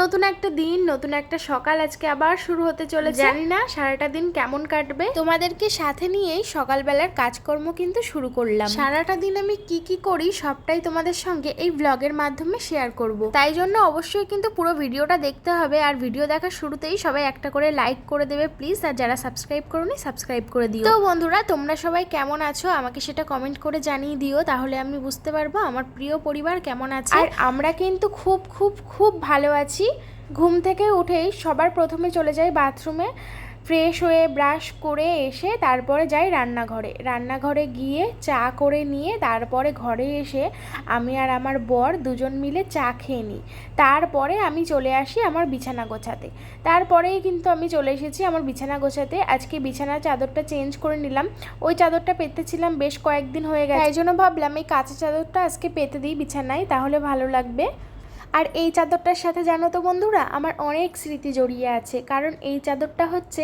নতুন একটা দিন নতুন একটা সকাল আজকে আবার শুরু হতে চলেছে। জানি না সারাটা দিন কেমন কাটবে। তোমাদেরকে সাথে নিয়েই সকালবেলার কাজকর্ম কিন্তু শুরু করলাম। সারাটা দিন আমি কি কি করি সবটাই তোমাদের সঙ্গে এই ব্লগের মাধ্যমে শেয়ার করব। তাই জন্য অবশ্যই কিন্তু পুরো ভিডিওটা দেখতে হবে আর ভিডিও দেখার শুরুতেই সবাই একটা করে লাইক করে দেবে প্লিজ আর যারা সাবস্ক্রাইব করোনি সাবস্ক্রাইব করে দিও। তো বন্ধুরা তোমরা সবাই কেমন আছো? আমাকে সেটা কমেন্ট করে জানিয়ে দিও তাহলে আমি বুঝতে পারব আমার প্রিয় পরিবার কেমন আছে। আর আমরা কিন্তু খুব খুব খুব ভালো আছি। ঘুম থেকে উঠেই সবার প্রথমে চলে যাই বাথরুমে, ফ্রেশ হয়ে ব্রাশ করে এসে তারপরে যাই রান্নাঘরে। রান্নাঘরে গিয়ে চা করে নিয়ে তারপরে ঘরে এসে আমি আর আমার বর দুজন মিলে চা খেয়ে নিই। তারপরে আমি চলে আসি আমার বিছানা গোছাতে। তারপরেই কিন্তু আমি চলে এসেছি আমার বিছানা গোছাতে। আজকে বিছানার চাদরটা চেঞ্জ করে নিলাম। ওই চাদরটা পেতেছিলাম বেশ কয়েকদিন হয়ে গেছে। তাই জন্য ভাবলাম এই কাঁচা চাদরটা আজকে পেতে দিই বিছানায়, তাহলে ভালো লাগবে। আর এই চাদরটার সাথে জানো তো বন্ধুরা, আমার অনেক স্মৃতি জড়িয়ে আছে। কারণ এই চাদরটা হচ্ছে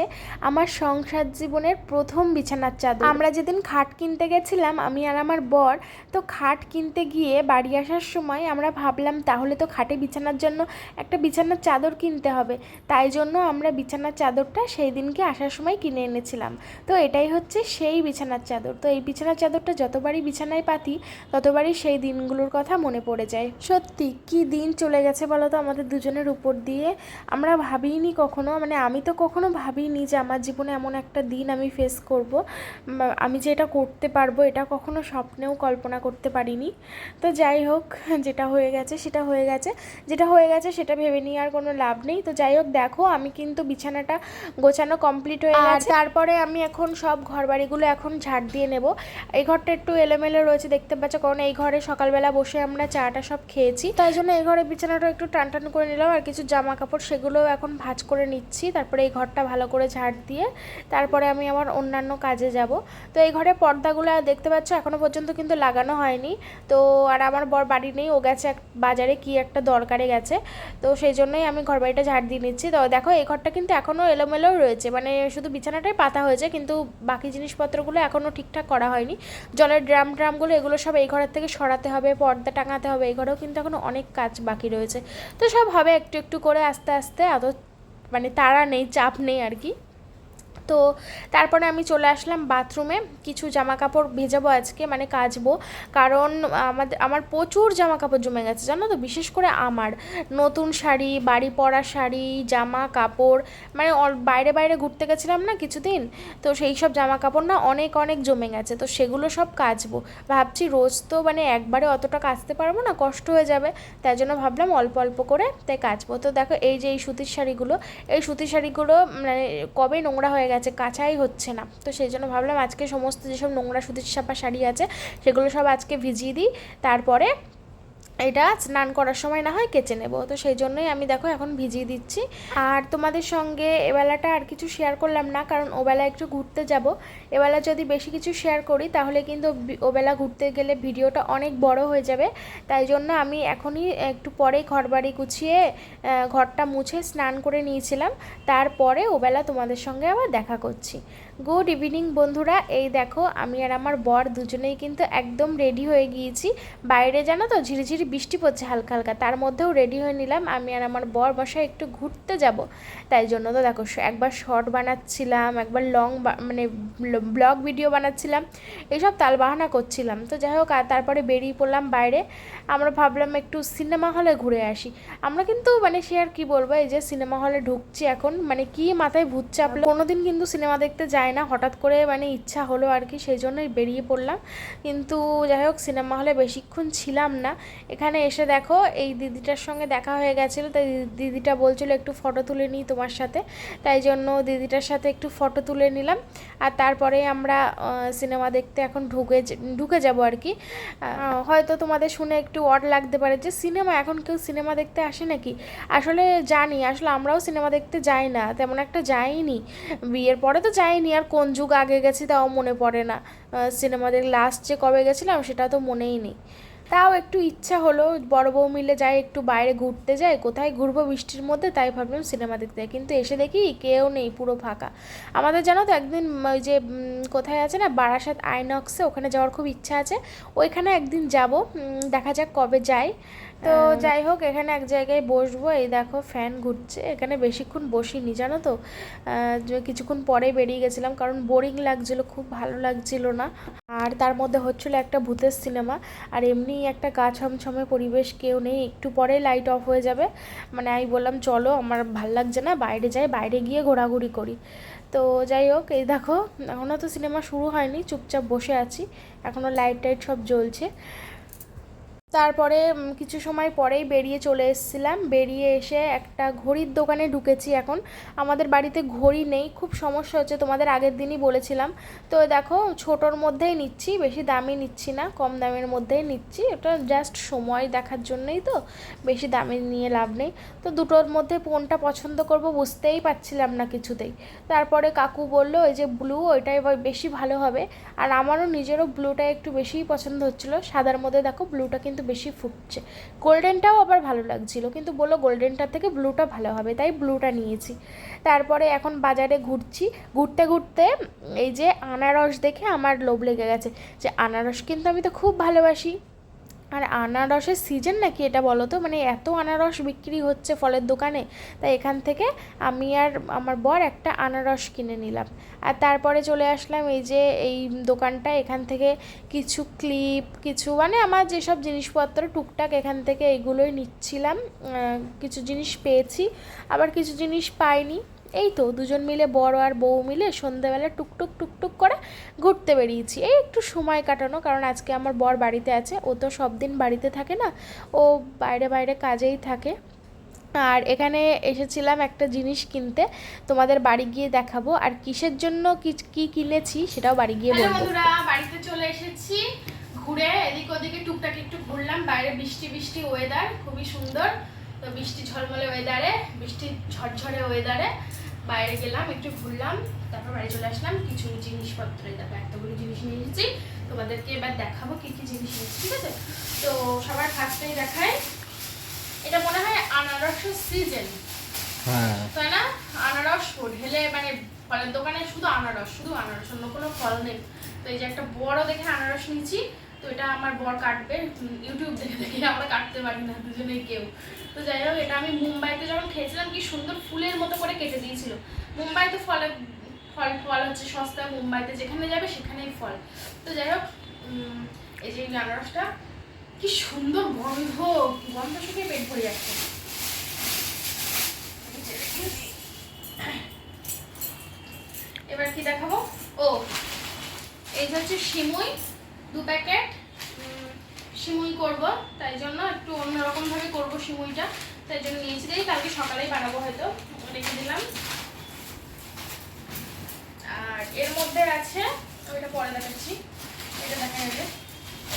আমার সংসার জীবনের প্রথম বিছানার চাদর। আমরা যেদিন খাট কিনতে গেছিলাম, আমি আর আমার বর, তো খাট কিনতে গিয়ে বাড়ি আসার সময় আমরা ভাবলাম, তাহলে তো খাটে বিছানার জন্য একটা বিছানার চাদর কিনতে হবে। তাই জন্য আমরা বিছানার চাদরটা সেই দিনকে আসার সময় কিনে এনেছিলাম। তো এটাই হচ্ছে সেই বিছানার চাদর। তো এই বিছানার চাদরটা যতবারই বিছানায় পাতি, ততবারই সেই দিনগুলোর কথা মনে পড়ে যায়। সত্যি, কি দিন চলে গেছে বলো তো আমাদের দুজনের উপর দিয়ে। আমরা ভাবিনি কখনো মানে আমি তো কখনো ভাবিনি যে আমার জীবনে এমন একটা দিন আমি ফেস করব। আমি যে এটা করতে পারব এটা কখনো স্বপ্নেও কল্পনা করতে পারিনি। তো যাই হোক যেটা হয়ে গেছে সেটা হয়ে গেছে। যেটা হয়ে গেছে সেটা ভেবে নিয়ে আর কোনো লাভ নেই। তো যাই হোক দেখো আমি কিন্তু বিছানাটা গোছানো কমপ্লিট হয়ে গেছে। তারপরে আমি এখন সব ঘরবাড়িগুলো এখন ঝাড় দিয়ে নেব। এই ঘরটা একটু এলোমেলো রয়েছে দেখতে পাচ্ছ কারণ এই ঘরে সকালবেলা বসে আমরা চাটা সব খেয়েছি। তাই জন্য এই ঘরে বিছানাটা একটু টান টান করে নিলাম আর কিছু জামা কাপড় সেগুলোও এখন ভাজ করে নিচ্ছি। তারপরে এই ঘরটা ভালো করে ঝাড় দিয়ে তারপরে আমি আমার অন্যান্য কাজে যাব। তো এই ঘরে পর্দাগুলো দেখতে পাচ্ছ, এখনও পর্যন্ত কিন্তু লাগানো হয়নি। তো আর আমার বর বাড়ি নেই, ও গেছে এক বাজারে কি একটা দরকারে গেছে। তো সেই জন্যই আমি ঘর বাড়িটা ঝাড় দিয়ে নিচ্ছি। তো দেখো, এই ঘরটা কিন্তু এখনও এলোমেলোও রয়েছে। মানে শুধু বিছানাটাই পাতা হয়েছে, কিন্তু বাকি জিনিসপত্রগুলো এখনও ঠিকঠাক করা হয়নি। জলের ড্রাম, ড্রামগুলো, এগুলো সব এই ঘরের থেকে সরাতে হবে, পর্দা টাঙাতে হবে। এই ঘরেও কিন্তু এখনও অনেক কাজ বাকি রয়েছে। তো সব হবে একটু একটু করে আস্তে আস্তে এত মানে তাড়া নেই, চাপ নেই আর কি। তো তারপরে আমি চলে আসলাম বাথরুমে। কিছু জামা কাপড় ভেজাবো আজকে মানে কাচবো। কারণ আমাদের আমার প্রচুর জামা কাপড় জমে গেছে, জানো তো? বিশেষ করে আমার। নতুন শাড়ি, বাড়ি পরা শাড়ি জামা কাপড় মানে বাইরে বাইরে ঘুরতে গেছিলাম না কিছুদিন? তো সেই সব জামা কাপড় না অনেক অনেক জমে গেছে। তো সেগুলো সব কাচবো। ভাবছি রোজ তো মানে একবারে অতটা কাচতে পারব না, কষ্ট হয়ে যাবে। তাই জন্য ভাবলাম অল্প অল্প করে তাই কাচবো। তো দেখো এই যে এই সুতির শাড়িগুলো, এই সুতির শাড়িগুলো মানে কবে নোংরা হয়ে গেছে কাচাই হচ্ছে না। তো সেই জন্য ভাবলাম আজকে সমস্ত যেসব নোংরা সুতির ছাপা শাড়ি আছে, সেগুলো সব আজকে ভিজিয়ে দিই, তারপরে এটা স্নান করার সময় না হয় কেচে নেব। তো সেই জন্যই আমি দেখো এখন ভিজিয়ে দিচ্ছি। আর তোমাদের সঙ্গে এবেলাটা আর কিছু শেয়ার করলাম না, কারণ ওবেলা একটু ঘুরতে যাব। এবেলা যদি বেশি কিছু শেয়ার করি, তাহলে কিন্তু ওবেলা ঘুরতে গেলে ভিডিওটা অনেক বড় হয়ে যাবে। তাই জন্য আমি এখনই একটু পরেই ঘর বাড়ি গুছিয়ে ঘরটা মুছে স্নান করে নিয়েছিলাম। তারপরে ওবেলা তোমাদের সঙ্গে আবার দেখা করছি। গুড ইভিনিং বন্ধুরা, এই দেখো আমি আর আমার বর দুজনেই কিন্তু একদম রেডি হয়ে গিয়েছি। বাইরে জানো তো ঝিরিঝিরি বৃষ্টি পড়ছে হালকা হালকা, তার মধ্যেও রেডি হয়ে নিলাম, আমি আর আমার বর বসায় একটু ঘুরতে যাব। তাই জন্য তো দেখো একবার শর্ট বানাচ্ছিলাম, একবার লং মানে ব্লগ ভিডিও বানাচ্ছিলাম, এইসব তালবাহানা করছিলাম। তো যাই হোক, আর তারপরে বেরিয়ে পড়লাম বাইরে, আমরা ভাবলাম একটু সিনেমা হলে ঘুরে আসি। আমরা কিন্তু মানে সে আর কি বলব, এই যে সিনেমা হলে ঢুকছি এখন মানে কি মাথায় ভূত চাপলো। কোনোদিন কিন্তু সিনেমা দেখতে যায় না। হঠাৎ করে মানে ইচ্ছা হলো আর কি, সেই জন্যই বেরিয়ে পড়লাম। কিন্তু যাই হোক, সিনেমা হলে বেশিক্ষণ ছিলাম না। এখানে এসে দেখো, এই দিদিটার সঙ্গে দেখা হয়ে গেছিল। তাই দিদিটা বলছিল একটু ফটো তুলে নিই তোমার সাথে। তাই জন্য দিদিটার সাথে একটু ফটো তুলে নিলাম। আর তারপরে আমরা সিনেমা দেখতে এখন ঢুকে ঢুকে যাব আর কি। হয়তো তোমাদের শুনে একটু অড লাগতে পারে যে, সিনেমা, এখন কেউ সিনেমা দেখতে আসে নাকি? আসলে জানি, আসলে আমরাও সিনেমা দেখতে যাই না, তেমন একটা যাইনি। বিয়ের পরে তো যাইনি কোন যুগ আগে গেছি তাও মনে পড়ে না। সিনেমা দেখ লাস্ট যে কবে গেছিলাম সেটা তো মনেই নেই। তাও একটু ইচ্ছা হলো বড় বউ মিলে যাই, একটু বাইরে ঘুরতে যাই, কোথায় ঘুরবো বৃষ্টির মধ্যে তাই ভাবলাম সিনেমা দেখতে যাই। কিন্তু এসে দেখি কেউ নেই, পুরো ফাঁকা। আমাদের জানো তো একদিন ওই যে কোথায় আছে না, বারাসাত আইনক্সে, ওখানে যাওয়ার খুব ইচ্ছা আছে। ওইখানে একদিন যাব দেখা যাক কবে যাই। তো যাই হোক, এখানে এক জায়গায় বসবো। এই দেখো, ফ্যান ঘুরছে। এখানে বেশিক্ষণ বসিনি, জানো তো? কিছুক্ষণ পরে বেরিয়ে গেছিলাম, কারণ বোরিং লাগছিল, খুব ভালো লাগছিল না। আর তার মধ্যে হচ্ছিল একটা ভূতের সিনেমা। আর এমনি একটা গা ছমছমে পরিবেশ কেউ নেই। একটু পরে লাইট অফ হয়ে যাবে। মানে আমি বললাম, চলো, আমার ভালো লাগছে না, বাইরে যাই, বাইরে গিয়ে ঘোরাঘুরি করি। তো যাই হোক, এই দেখো এখনও তো সিনেমা শুরু হয়নি, চুপচাপ বসে আছি। এখনও লাইট টাইট সব জ্বলছে। তারপরে কিছু সময় পরেই বেরিয়ে চলে এসেছিলাম। বেরিয়ে এসে একটা ঘড়ির দোকানে ঢুকেছি এখন। আমাদের বাড়িতে ঘড়ি নেই, খুব সমস্যা হচ্ছে, তোমাদের আগের দিনই বলেছিলাম। তো দেখো, ছোটোর মধ্যেই নিচ্ছি, বেশি দামি নিচ্ছি না, কম দামের মধ্যেই নিচ্ছি। ওটা জাস্ট সময় দেখার জন্যই তো, বেশি দামি নিয়ে লাভ নেই। তো দুটোর মধ্যে কোনটা পছন্দ করব বুঝতেই পারছিলাম না কিছুতেই। তারপরে কাকু বলল ওই যে ব্লু ওইটাই বেশি ভালো হবে। আর আমারও নিজেরও ব্লুটা একটু বেশিই পছন্দ হচ্ছিল। সাদার মধ্যে দেখো ব্লুটা কিন্তু বেশি ফুটছে। গোল্ডেনটাও আবার ভালো লাগছিল, কিন্তু বলো গোল্ডেনটার থেকে ব্লুটা ভালো হবে, তাই ব্লুটা নিয়েছি। তারপরে এখন বাজারে ঘুরছি, ঘুরতে ঘুরতে এই যে আনারস দেখে আমার লোভ লেগে গেছে, যে আনারস কিন্তু আমি তো খুব ভালোবাসি। আর আনারসের সিজন নাকি এটা বলো তো? মানে এত আনারস বিক্রি হচ্ছে ফলের দোকানে, তাই এখান থেকে আমি আর আমার বর একটা আনারস কিনে নিলাম। আর তারপরে চলে আসলাম এই যে এই দোকানটা, এখান থেকে কিছু ক্লিপ কিছু মানে আমার যেসব জিনিসপত্র টুকটাক এখান থেকে এগুলোই নিচ্ছিলাম। কিছু জিনিস পেয়েছি, আবার কিছু জিনিস পাইনি। এই তো দুজন মিলে বড় আর বউ মিলে সন্ধেবেলা টুকটুক টুকটুক করে ঘুরতে বেরিয়েছি। এই একটু সময় কাটানো কারণ আজকে আমার বর বাড়িতে আছে ও তো সব দিন বাড়িতে থাকে না ও বাইরে বাইরে কাজেই থাকে। আর এখানে এসেছিলাম একটা জিনিস কিনতে তোমাদের বাড়ি গিয়ে দেখাবো আর কিসের জন্য কি কি কিনেছি সেটাও বাড়ি গিয়ে বলব। বাড়িতে চলে এসেছি ঘুরে এদিক ওদিকে টুকটাক একটু ঘুরলাম বাইরে বৃষ্টি বৃষ্টি ওয়েদার খুবই সুন্দর। তো বৃষ্টি ঝলমলে ওয়েদারে বৃষ্টি ঝরঝরে ওয়েদারে বাইরে গেলাম একটু ঘুরলাম তারপর বাড়ি চলে আসলাম। কিছু জিনিসপত্র দেখো এতগুলো জিনিস নিয়ে এসেছি। তোমাদেরকে এবার দেখাবো কি কি জিনিস নিয়েছি ঠিক আছে? তো সবার ফার্স্টেই দেখাই। এটা মনে হয় আনারসের সিজন হ্যাঁ। তাই না? আনারস ঢেলে মানে ফলের দোকানে শুধু আনারস শুধু আনারস অন্য কোনো ফল নেই। তো এই যে একটা বড় দেখে আনারস নিয়েছি। তো এটা আমার বর কাটবে ইউটিউব দেখে দেখে আমরা কাটতে পারি না দুজনেই কেউ। তো যাই হোক, এটা আমি মুম্বাইতে যখন খেয়েছিলাম, কি সুন্দর ফুলের মতো করে কেটে দিয়েছিল। মুম্বাইতে ফলে, ফল ফল হচ্ছে সস্তা, মুম্বাইতে যেখানে যাবে সেখানেই ফল। তো যাই হোক এই যে আনারসটা, কি সুন্দর গন্ধ গন্ধ শুকিয়ে পেট ভরে যাচ্ছে। এবার কি দেখাবো? ও, এই হচ্ছে সিমুই দু প্যাকেট সিমুই করব, তাই জন্য একটু অন্যরকম ভাবে করব সিমুইটা তাই জন্য নিয়েছি দিই কালকে সকালেই বানাবো হয়তো, রেখে দিলাম। আর এর মধ্যে আছে ওইটা পরে দেখাচ্ছি, এটা দেখা যাবে।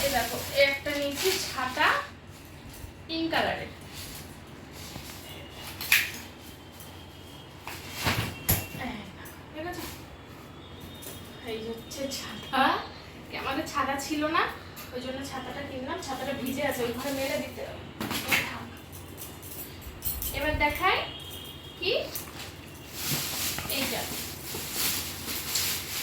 এই দেখো, একটা নিয়েছি ছাতা পিঙ্ক কালারের আছে এই হচ্ছে ছাতা। ছিল না, ওই জন্য ছাতাটা কিনলাম, ছাতাটা ভিজে আছে ওই ঘরে মেলে দিতে। এবার দেখাই কি এইটা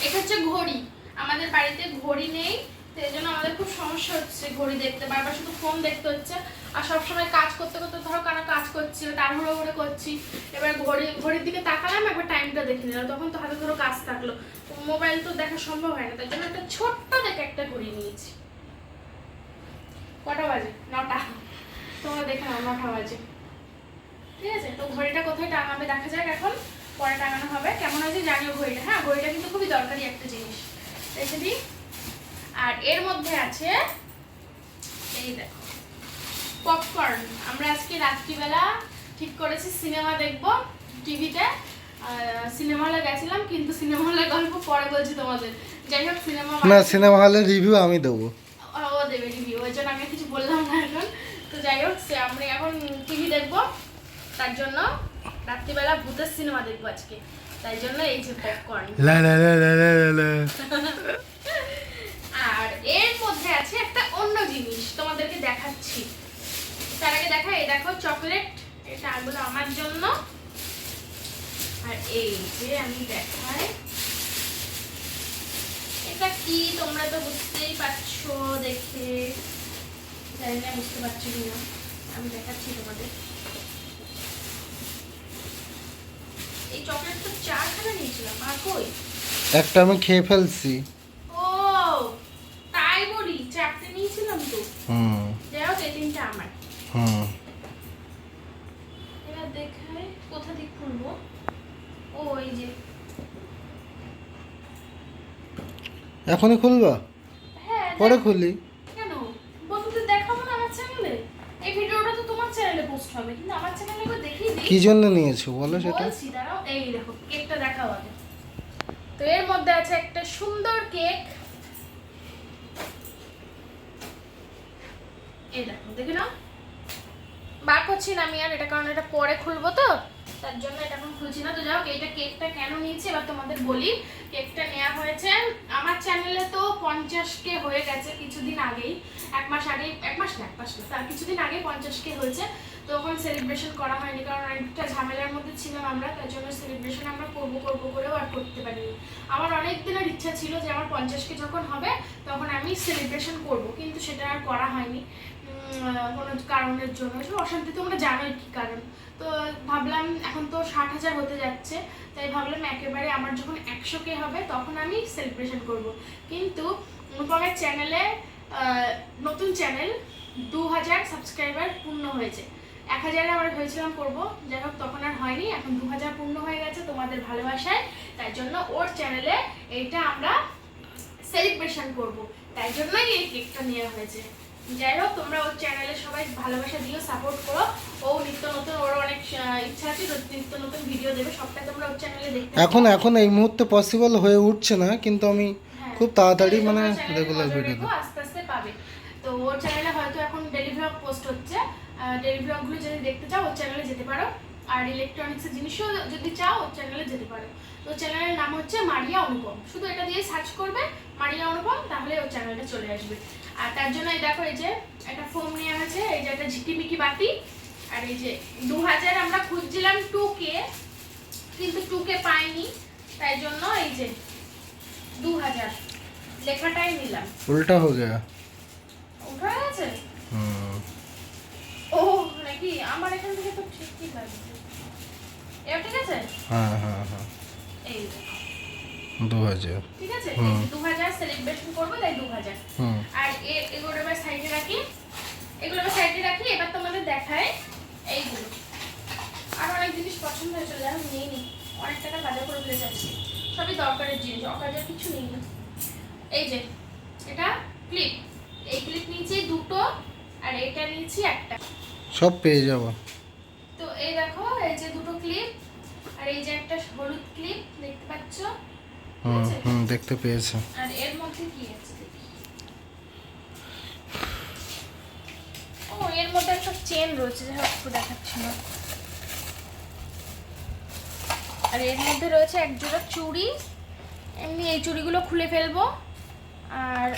এটা হচ্ছে ঘড়ি আমাদের বাড়িতে ঘড়ি নেই তো এই জন্য আমাদের খুব সমস্যা হচ্ছে ঘড়ি দেখতে বারবার শুধু ফোন দেখতে হচ্ছে। আর সবসময় কাজ করতে করতে ধরো কারও কাজ করছি তাড়াহুড়ো করে করছি, এবার ঘড়ি, ঘড়ির দিকে তাকালাম একবার টাইমটা দেখে নিলাম, তখন তো হাতে ধরো কাজ থাকল। মোবাইল তো দেখা সম্ভব হয় না তাই জন্য একটা ছোট্ট দেখে একটা ঘড়ি নিয়েছি। কটা বাজে? নটা। তোমরা দেখে নাও, নটা বাজে। ঠিক আছে? তো ঘড়িটা কোথায় টাঙাবে দেখা যাক এখন, পরে টাঙানো হবে। কেমন আছে জানিও ঘড়িটা। হ্যাঁ ঘড়িটা কিন্তু খুবই দরকারি একটা জিনিস। রেখে দিই। আর এর মধ্যে আছে এই দেখো। পপকর্ন আমরা আজকে রাত্রিবেলা ঠিক করেছি সিনেমা দেখব টিভিতে। সিনেমা হলে গেছিলাম কিন্তু সিনেমা হলে গল্প পরে বলছি তোমাদের। যাই হোক সিনেমা না সিনেমা হলের রিভিউ আমি দেবো। ও দেবে রিভিউ ওই জন্য আমি আর কিছু বললাম না এখন। তো যাই হোক সে আমরা এখন টিভি দেখব। তার জন্য রাত্রিবেলা ভূতের সিনেমা দেখব আজকে। তাই জন্য এই যে পপকর্ন লা লা লা লা লা লা লা। আর এর মধ্যে আছে জিনিস তোমাদেরকে দেখাচ্ছি। তার আগে দেখা, এই দেখো চকলেট। এটা এগুলো আমার জন্য। আর এই যে আমি দেখাই। এটা কি তোমরা তো বুঝতেই পারছ দেখে। জানি না, বুঝতে পারছ কিনা। আমি দেখাচ্ছি তোমাদের। এই চকলেট তো চারখানা নিয়েছিলাম, আর কই? একটা আমি খেয়ে ফেলছি। হুম। যাই হোক এই তিনটা আমার। হুম। এবার দেখাই কোথা দিক খুলবো। ও যে। এখনই খুলবা? হ্যাঁ পরে খুলি। কেন? বন্ধুদের দেখাবো না আমার চ্যানেলে এই ভিডিওটা তো তোমার চ্যানেলে পোস্ট হবে কিন্তু আমার চ্যানেলে একবার দেখিয়ে দিই। কি জন্য নিয়েছো? বলো সেটা। বলছি দাঁড়াও এই দেখো কেকটা দেখাও আগে। তো এর মধ্যে আছে একটা সুন্দর কেক। এই দেখো দেখে নাও। বার করছি না আমি আর, এটা কারণ এটা পরে খুলবো তো। তার জন্য এটা এখন খুলছি না। তো যাই হোক, এইটা কেকটা কেন নিয়েছি এবার তোমাদের বলি। কেকটা নেওয়া হয়েছে। আমার চ্যানেলে তো পঞ্চাশ কে হয়ে গেছে কিছুদিন আগেই। এক মাস আগে এক মাস না, এক মাস না, তার কিছুদিন আগে পঞ্চাশ কে হয়েছে। তো ওখানে সেলিব্রেশন করা হয়নি, কারণ একটা ঝামেলার মধ্যে ছিলাম আমরা। তার জন্য সেলিব্রেশন আমরা করব করব করেও আর করতে পারিনি। আমার অনেক দিনের ইচ্ছা ছিল যে আমার পঞ্চাশকে যখন হবে, তখন আমি সেলিব্রেশন করব, কিন্তু সেটা আর করা হয়নি। কোনো কারণের জন্য। আসলে অশান্তি, তোমরা জানোই কী কারণ। তো ভাবলাম, এখন তো ষাট হাজার হতে যাচ্ছে, তাই ভাবলাম একেবারে আমার যখন একশো কে হবে, তখন আমি সেলিব্রেশন করব। কিন্তু অনুপমের চ্যানেলে নতুন চ্যানেল দু হাজার সাবস্ক্রাইবার পূর্ণ হয়েছে। এক হাজারে আমরা ভেবেছিলাম করব, যাই হোক, তখন আর হয়নি। এখন দু হাজার পূর্ণ হয়ে গেছে তোমাদের ভালোবাসায়, তাই জন্য ওর চ্যানেলে এইটা আমরা সেলিব্রেশন করব। তাই জন্যই এই কেকটা নেওয়া হয়েছে। যাই হোক তোমরা ওর চ্যানেলে সবাই ভালোবাসা দিও সাপোর্ট করো। ও নিত্য নতুন ওর অনেক ইচ্ছা আছে নিত্য নতুন ভিডিও দেবে। সবটা তোমরা ওর চ্যানেলে দেখতে এখন এখন এই মুহূর্তে পসিবল হয়ে উঠছে না কিন্তু আমি হ্যাঁ। খুব তাড়াতাড়ি মানে রেগুলার ভিডিও রেখো, আস্তে আস্তে পাবে। তো ওর চ্যানেলে হয়তো এখন ডেলি ভ্লগ পোস্ট হচ্ছে। ডেলি ভ্লগগুলো যদি দেখতে চাও ওর চ্যানেলে যেতে পারো। আর ইলেকট্রনিক্সের জিনিসও যদি চাও ওর চ্যানেলে যেতে পারো। তো চ্যানেলের নাম হচ্ছে মারিয়া অনুপম। শুধু এটা দিয়ে সার্চ করবে মারিয়া অনুপম তাহলে ওর চ্যানেলটা চলে আসবে। আর তার জন্য এই দেখো এই যে একটা ফোম নিয়ে আছে এই যে একটা ঝিকিমিকি বাটি আর এই যে দু হাজার আমরা খুঁজছিলাম টু কে কিন্তু টু কে পাইনি তাই জন্য এই যে দু হাজার লেখাটাই নিলাম। উল্টা হয়ে উঠে গেছে? ও নাকি? আমার এখান থেকে তো ঠিকই লাগছে। এবার ঠিক আছে? হ্যাঁ হ্যাঁ হ্যাঁ। এই দু হাজার ঠিক আছে? দু হাজার সেলিব্রেশন করব তাই দু হাজার আর এগুলো এবার সাইডে রাখি। এগুলো এবার সাইডে রাখি এবার তোমাদের দেখায় এইগুলো। আর অনেক জিনিস পছন্দ হয়েছিল যেমন নিয়ে নি। অনেক টাকা বাজার করে ফেলে যাচ্ছি। সবই দরকারের জিনিস অকাজের কিছু নেই। না এই যে এটা ক্লিপ এই ক্লিপ নিয়েছি দুটো আর এটা নিয়েছি একটা। সব পেয়ে যাব। তো এই দেখো এই যে দুটো ক্লিপ আর এই যে একটা হলুদ ক্লিপ দেখতে পাচ্ছ? হুম হুম দেখতে পেয়েছে। আর এর মধ্যে কি আছে ও এর মধ্যে একটা চেন রয়েছে যা একটু দেখাচ্ছি না। আর এর মধ্যে রয়েছে এক জোড়া চুড়ি। এমনি এই চুড়িগুলো খুলে ফেলব আর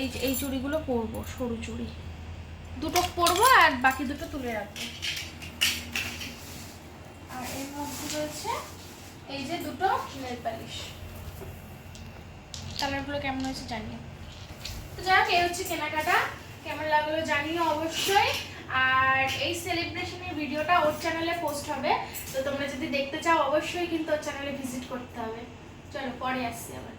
এই এই চুড়িগুলো পরবো সরু চুড়ি। দুটো পরবো আর বাকি দুটো তুলে রাখব। আর এর মধ্যে রয়েছে এই যে দুটো নেল পালিশ কালারগুলো কেমন হয়েছে জানি তো যাক এই হচ্ছে কেনাকাটা। কেমন লাগল জানিও অবশ্যই। আর এই সেলিব্রেশনের ভিডিওটা ওর চ্যানেলে পোস্ট হবে। তো তোমরা যদি দেখতে চাও অবশ্যই কিন্তু ওর চ্যানেলে ভিজিট করতে হবে। চলো পরে আসছি আবার।